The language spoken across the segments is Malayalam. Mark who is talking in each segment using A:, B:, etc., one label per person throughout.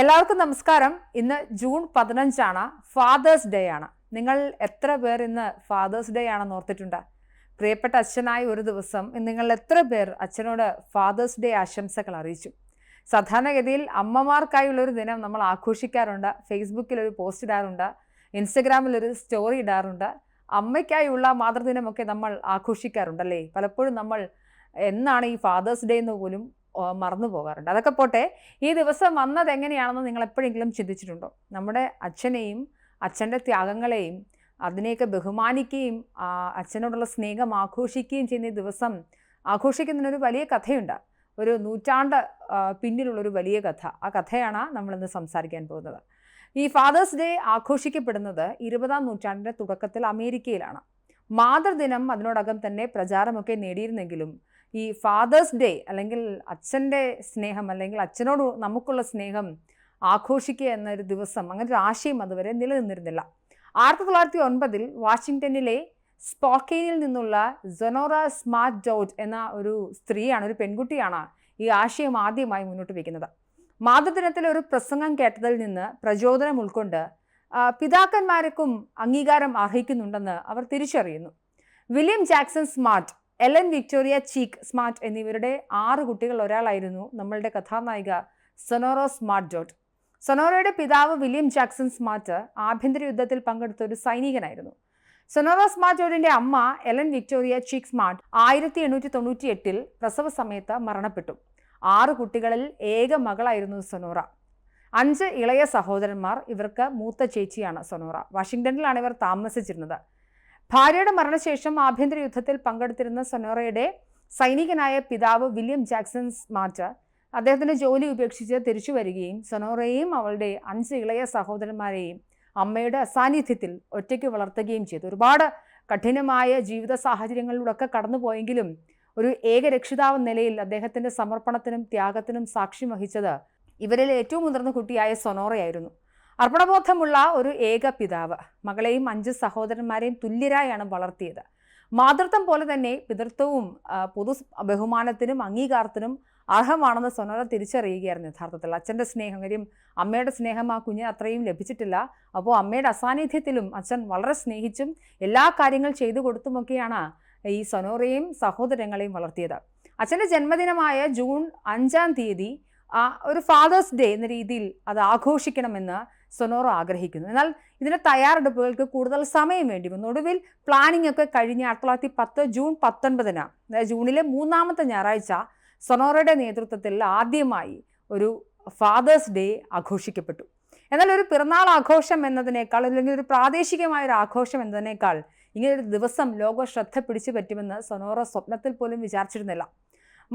A: എല്ലാവർക്കും നമസ്കാരം. ഇന്ന് ജൂൺ പതിനഞ്ചാണ് ഫാദേഴ്സ് ഡേ ആണ്. നിങ്ങൾ എത്ര പേർ ഇന്ന് ഫാദേഴ്സ് ഡേ ആണെന്ന് ഓർത്തിട്ടുണ്ട്? പ്രിയപ്പെട്ട അച്ഛനായ ഒരു ദിവസം നിങ്ങൾ എത്ര പേർ അച്ഛനോട് ഫാദേഴ്സ് ഡേ ആശംസകൾ അറിയിച്ചു? സാധാരണഗതിയിൽ അമ്മമാർക്കായുള്ളൊരു ദിനം നമ്മൾ ആഘോഷിക്കാറുണ്ട്. ഫേസ്ബുക്കിൽ ഒരു പോസ്റ്റ് ഇടാറുണ്ട്. ഇൻസ്റ്റഗ്രാമിൽ ഒരു സ്റ്റോറി ഇടാറുണ്ട്. അമ്മയ്ക്കായുള്ള മാതൃദിനമൊക്കെ നമ്മൾ ആഘോഷിക്കാറുണ്ടല്ലേ പലപ്പോഴും നമ്മൾ എന്നാണ് ഈ ഫാദേഴ്സ് ഡേ എന്ന് പോലും മറന്നു പോകാറുണ്ട്. അതൊക്കെ പോട്ടെ ഈ ദിവസം വന്നത് എങ്ങനെയാണെന്ന് നിങ്ങൾ എപ്പോഴെങ്കിലും ചിന്തിച്ചിട്ടുണ്ടോ? നമ്മുടെ അച്ഛനെയും അച്ഛന്റെ ത്യാഗങ്ങളെയും അതിനെയൊക്കെ ബഹുമാനിക്കുകയും അച്ഛനോടുള്ള സ്നേഹം ആഘോഷിക്കുകയും ചെയ്യുന്ന ഈ ദിവസം ആഘോഷിക്കുന്നതിനൊരു വലിയ കഥയുണ്ട്. ഒരു നൂറ്റാണ്ട് പിന്നിലുള്ളൊരു വലിയ കഥ. ആ കഥയാണ് നമ്മളിന്ന് സംസാരിക്കാൻ പോകുന്നത്. ഈ ഫാദേഴ്സ് ഡേ ആഘോഷിക്കപ്പെടുന്നത് ഇരുപതാം നൂറ്റാണ്ടിന്റെ തുടക്കത്തിൽ അമേരിക്കയിലാണ്. മാതൃദിനം അതിനോടകം തന്നെ പ്രചാരമൊക്കെ നേടിയിരുന്നെങ്കിലും ഈ ഫാദേഴ്സ് ഡേ അല്ലെങ്കിൽ അച്ഛന്റെ സ്നേഹം അല്ലെങ്കിൽ അച്ഛനോട് നമുക്കുള്ള സ്നേഹം ആഘോഷിക്കുക എന്നൊരു ദിവസം അങ്ങനെ ഒരു ആശയം അതുവരെ നിലനിന്നിരുന്നില്ല. ആയിരത്തി തൊള്ളായിരത്തി ഒൻപതിൽ വാഷിങ്ടണിലെ സ്പോക്കെയിനിൽ നിന്നുള്ള ജൊനോറ സ്മാർട്ട് ഡോട്ട് എന്ന ഒരു സ്ത്രീയാണ് ഒരു പെൺകുട്ടിയാണ് ഈ ആശയം ആദ്യമായി മുന്നോട്ട് വയ്ക്കുന്നത്. മാതൃദിനത്തിൽ ഒരു പ്രസംഗം കേട്ടതിൽ നിന്ന് പ്രചോദനം ഉൾക്കൊണ്ട് പിതാക്കന്മാർക്കും അംഗീകാരം അർഹിക്കുന്നുണ്ടെന്ന് അവർ തിരിച്ചറിയുന്നു. William Jackson Smart Ellen Victoria Cheek Smart എന്നിവരുടെ ആറ് കുട്ടികൾ ഒരാളായിരുന്നു നമ്മളുടെ കഥാനായിക സൊനോറോ സ്മാർട്ട് ഡോട്ട് സൊനോറോയുടെ പിതാവ് വില്യം ജാക്സൺ സ്മാർട്ട് ആഭ്യന്തര യുദ്ധത്തിൽ പങ്കെടുത്ത ഒരു സൈനികനായിരുന്നു. സൊനോറോ സ്മാർട്ട് ജോർഡിന്റെ അമ്മ എലൻ വിക്ടോറിയ ചീക്ക് സ്മാർട്ട് ആയിരത്തി എണ്ണൂറ്റി തൊണ്ണൂറ്റി എട്ടിൽ പ്രസവ സമയത്ത് മരണപ്പെട്ടു. ആറ് കുട്ടികളിൽ ഏക മകളായിരുന്നു സൊനോറ അഞ്ച് ഇളയ സഹോദരന്മാർ ഇവർക്ക് മൂത്ത ചേച്ചിയാണ് സൊനോറ വാഷിങ്ടണിലാണ് ഇവർ താമസിച്ചിരുന്നത്. ഭാര്യയുടെ മരണശേഷം ആഭ്യന്തര യുദ്ധത്തിൽ പങ്കെടുത്തിരുന്ന സൊനോറയുടെ സൈനികനായ പിതാവ് വില്യം ജാക്സൺസ് മാറ്റർ അദ്ദേഹത്തിന്റെ ജോലി ഉപേക്ഷിച്ച് തിരിച്ചു വരികയും സൊനോറയെയും അവളുടെ അഞ്ച് ഇളയ സഹോദരന്മാരെയും അമ്മയുടെ അസാന്നിധ്യത്തിൽ ഒറ്റയ്ക്ക് വളർത്തുകയും ചെയ്തു. ഒരുപാട് കഠിനമായ ജീവിത സാഹചര്യങ്ങളിലൂടെ കടന്നുപോയെങ്കിലും ഒരു ഏകരക്ഷിതാവ് നിലയിൽ അദ്ദേഹത്തിന്റെ സമർപ്പണത്തിനും ത്യാഗത്തിനും സാക്ഷ്യം വഹിച്ചത് ഇവരിൽ ഏറ്റവും മുതിർന്ന കുട്ടിയായ സൊനോറയായിരുന്നു. അർപ്പണബോധമുള്ള ഒരു ഏക പിതാവ്. മകളെയും അഞ്ച് സഹോദരന്മാരെയും തുല്യരായാണ് വളർത്തിയത്. മാതൃത്വം പോലെ തന്നെ പിതൃത്വവും പൊതു ബഹുമാനത്തിനും അംഗീകാരത്തിനും അർഹമാണെന്ന് സൊനോറ തിരിച്ചറിയുകയായിരുന്നു യഥാർത്ഥത്തിൽ. അച്ഛന്റെ സ്നേഹം അമ്മയുടെ സ്നേഹം ആ കുഞ്ഞിന് അത്രയും ലഭിച്ചിട്ടില്ല. അപ്പോൾ അമ്മയുടെ അസാന്നിധ്യത്തിലും അച്ഛൻ വളരെ സ്നേഹിച്ചും എല്ലാ കാര്യങ്ങൾ ചെയ്തു കൊടുത്തുമൊക്കെയാണ് ഈ സൊനോറയും സഹോദരങ്ങളെയും വളർത്തിയത്. അച്ഛന്റെ ജന്മദിനമായ ജൂൺ അഞ്ചാം തീയതി ഒരു ഫാദേഴ്സ് ഡേ എന്ന രീതിയിൽ അത് ആഘോഷിക്കണമെന്ന് സൊനോറ ആഗ്രഹിക്കുന്നു. എന്നാൽ ഇതിന്റെ തയ്യാറെടുപ്പുകൾക്ക് കൂടുതൽ സമയം വേണ്ടി വന്നു ഒടുവിൽ പ്ലാനിംഗ് ഒക്കെ കഴിഞ്ഞ് ആയിരത്തി തൊള്ളായിരത്തി പത്ത് ജൂൺ പത്തൊൻപതിന് അതായത് ജൂണിലെ മൂന്നാമത്തെ ഞായറാഴ്ച സൊനോറയുടെ നേതൃത്വത്തിൽ ആദ്യമായി ഒരു ഫാദേഴ്സ് ഡേ ആഘോഷിക്കപ്പെട്ടു. എന്നാൽ ഒരു പിറന്നാൾ ആഘോഷം എന്നതിനേക്കാൾ അല്ലെങ്കിൽ ഒരു പ്രാദേശികമായ ഒരു ആഘോഷം എന്നതിനേക്കാൾ ഇങ്ങനൊരു ദിവസം ലോക ശ്രദ്ധ പിടിച്ചു പറ്റുമെന്ന് സൊനോറ സ്വപ്നത്തിൽ പോലും വിചാരിച്ചിരുന്നില്ല.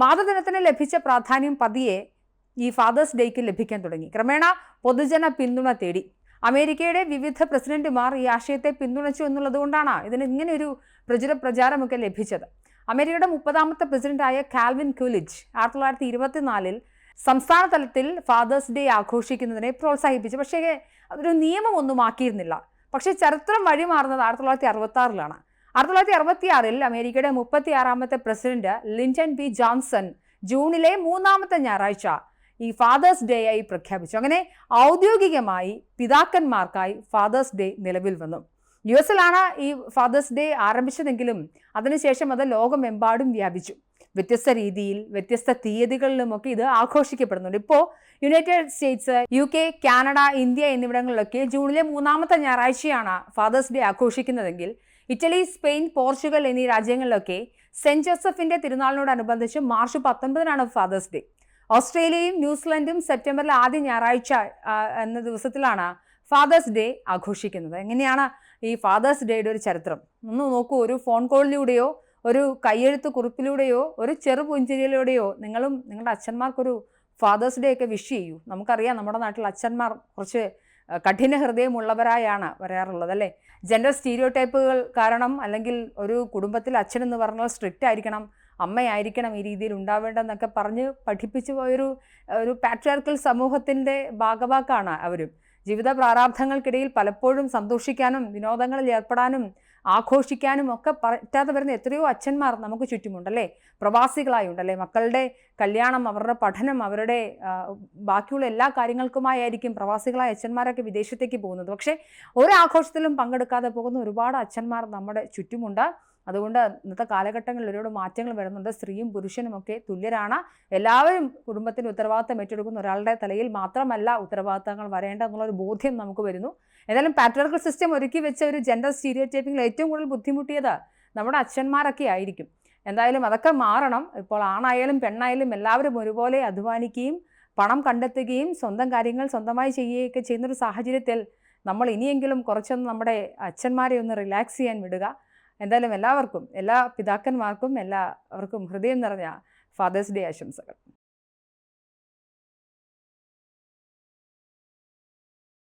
A: മാതൃദിനത്തിന് ലഭിച്ച പ്രാധാന്യം പതിയെ ഈ ഫാദേഴ്സ് ഡേക്ക് ലഭിക്കാൻ തുടങ്ങി. ക്രമേണ പൊതുജന പിന്തുണ തേടി. അമേരിക്കയുടെ വിവിധ പ്രസിഡന്റുമാർ ഈ ആശയത്തെ പിന്തുണച്ചു എന്നുള്ളതുകൊണ്ടാണ് ഇതിന് ഇങ്ങനെ ഒരു പ്രചുര പ്രചാരമൊക്കെ ലഭിച്ചത്. അമേരിക്കയുടെ മുപ്പതാമത്തെ പ്രസിഡന്റായ കാൽവിൻ കുലിജ് ആയിരത്തി തൊള്ളായിരത്തി ഇരുപത്തിനാലിൽ സംസ്ഥാന തലത്തിൽ ഫാദേഴ്സ് ഡേ ആഘോഷിക്കുന്നതിനെ പ്രോത്സാഹിപ്പിച്ചു. പക്ഷേ അതൊരു നിയമമൊന്നും ആക്കിയിരുന്നില്ല. പക്ഷേ ചരിത്രം വഴിമാറുന്നത് ആയിരത്തി തൊള്ളായിരത്തി അറുപത്തി ആറിലാണ് ആയിരത്തി തൊള്ളായിരത്തി അറുപത്തി ആറിൽ അമേരിക്കയുടെ മുപ്പത്തി ആറാമത്തെ പ്രസിഡന്റ് ലിൻഡൻ ബി ജോൺസൺ ജൂണിലെ മൂന്നാമത്തെ ഞായറാഴ്ച ഈ ഫാദേഴ്സ് ഡേ ആയി പ്രഖ്യാപിച്ചു. അങ്ങനെ ഔദ്യോഗികമായി പിതാക്കന്മാർക്കായി ഫാദേഴ്സ് ഡേ നിലവിൽ വന്നു. യു എസിലാണ് ഈ ഫാദേഴ്സ് ഡേ ആരംഭിച്ചതെങ്കിലും അതിനുശേഷം അത് ലോകമെമ്പാടും വ്യാപിച്ചു. വ്യത്യസ്ത രീതിയിൽ വ്യത്യസ്ത തീയതികളിലുമൊക്കെ ഇത് ആഘോഷിക്കപ്പെടുന്നുണ്ട്. ഇപ്പോൾ United States U K Canada India എന്നിവിടങ്ങളിലൊക്കെ ജൂണിലെ മൂന്നാമത്തെ ഞായറാഴ്ചയാണ് ഫാദേഴ്സ് ഡേ ആഘോഷിക്കുന്നതെങ്കിൽ ഇറ്റലി സ്പെയിൻ പോർച്ചുഗൽ എന്നീ രാജ്യങ്ങളിലൊക്കെ സെന്റ് ജോസഫിന്റെ തിരുനാളിനോടനുബന്ധിച്ച് മാർച്ച് പത്തൊൻപതിനാണ് ഫാദേഴ്സ് ഡേ ഓസ്ട്രേലിയയും ന്യൂസിലൻഡും സെപ്റ്റംബറിൽ ആദ്യ ഞായറാഴ്ച എന്ന ദിവസത്തിലാണ് ഫാദേഴ്സ് ഡേ ആഘോഷിക്കുന്നത്. എങ്ങനെയാണ് ഈ ഫാദേഴ്സ് ഡേയുടെ ഒരു ചരിത്രം? ഒന്ന് നോക്കൂ ഒരു ഫോൺ കോളിലൂടെയോ ഒരു കയ്യെഴുത്ത് കുറിപ്പിലൂടെയോ ഒരു ചെറു പുഞ്ചിരിയിലൂടെയോ നിങ്ങളും നിങ്ങളുടെ അച്ഛന്മാർക്കൊരു ഫാദേഴ്സ് ഡേ ഒക്കെ വിഷ് ചെയ്യൂ. നമുക്കറിയാം നമ്മുടെ നാട്ടിൽ അച്ഛന്മാർ കുറച്ച് കഠിന ഹൃദയമുള്ളവരായാണ് വരാറുള്ളത് അല്ലേ? ജെൻഡർ സ്റ്റീരിയോ ടൈപ്പുകൾ കാരണം അല്ലെങ്കിൽ ഒരു കുടുംബത്തിൽ അച്ഛൻ എന്ന് പറഞ്ഞാൽ സ്ട്രിക്റ്റ് ആയിരിക്കണം. അമ്മയായിരിക്കണം ഈ രീതിയിൽ ഉണ്ടാവേണ്ടതെന്നൊക്കെ പറഞ്ഞ് പഠിപ്പിച്ചു പോയൊരു ഒരു പാട്രിയാർക്കൽ സമൂഹത്തിന്റെ ഭാഗവാക്കാണ് അവരും. ജീവിത പ്രാരാബ്ധങ്ങൾക്കിടയിൽ പലപ്പോഴും സന്തോഷിക്കാനും വിനോദങ്ങളിൽ ഏർപ്പെടാനും ആഘോഷിക്കാനും ഒക്കെ പറ്റാതെ വരുന്ന എത്രയോ അച്ഛന്മാർ നമുക്ക് ചുറ്റുമുണ്ടല്ലേ പ്രവാസികളായി ഉണ്ടല്ലേ മക്കളുടെ കല്യാണം അവരുടെ പഠനം അവരുടെ ബാക്കിയുള്ള എല്ലാ കാര്യങ്ങൾക്കുമായിരിക്കും പ്രവാസികളായ അച്ഛന്മാരൊക്കെ വിദേശത്തേക്ക് പോകുന്നത്. പക്ഷേ ഒരാഘോഷത്തിലും പങ്കെടുക്കാതെ പോകുന്ന ഒരുപാട് അച്ഛന്മാർ നമ്മുടെ ചുറ്റുമുണ്ട്. അതുകൊണ്ട് ഇന്നത്തെ കാലഘട്ടങ്ങളിൽ ഒരുപാട് മാറ്റങ്ങൾ വരുന്നുണ്ട്. സ്ത്രീയും പുരുഷനും ഒക്കെ തുല്യരാണ്. എല്ലാവരും കുടുംബത്തിന് ഉത്തരവാദിത്തം ഏറ്റെടുക്കുന്ന ഒരാളുടെ തലയിൽ മാത്രമല്ല ഉത്തരവാദിത്തങ്ങൾ വരേണ്ട എന്നുള്ളൊരു ബോധ്യം നമുക്ക് വരുന്നു. എന്തായാലും പാട്രിയാർക്കൽ സിസ്റ്റം ഒരുക്കി വെച്ച ഒരു ജെൻഡർ സ്റ്റീരിയോ ടൈപ്പിംഗിൽ ഏറ്റവും കൂടുതൽ ബുദ്ധിമുട്ടിയത് നമ്മുടെ അച്ഛന്മാരൊക്കെ ആയിരിക്കും. എന്തായാലും അതൊക്കെ മാറണം. ഇപ്പോൾ ആണായാലും പെണ്ണായാലും എല്ലാവരും ഒരുപോലെ അധ്വാനിക്കുകയും പണം കണ്ടെത്തുകയും സ്വന്തം കാര്യങ്ങൾ സ്വന്തമായി ചെയ്യുകയൊക്കെ ചെയ്യുന്നൊരു സാഹചര്യത്തിൽ നമ്മൾ ഇനിയെങ്കിലും കുറച്ചൊന്ന് നമ്മുടെ അച്ഛന്മാരെ ഒന്ന് റിലാക്സ് ചെയ്യാൻ വിടുക. എന്തായാലും എല്ലാവർക്കും എല്ലാ പിതാക്കന്മാർക്കും എല്ലാവർക്കും ഹൃദയം നിറഞ്ഞ ഫാദേഴ്സ് ഡേ ആശംസകൾ.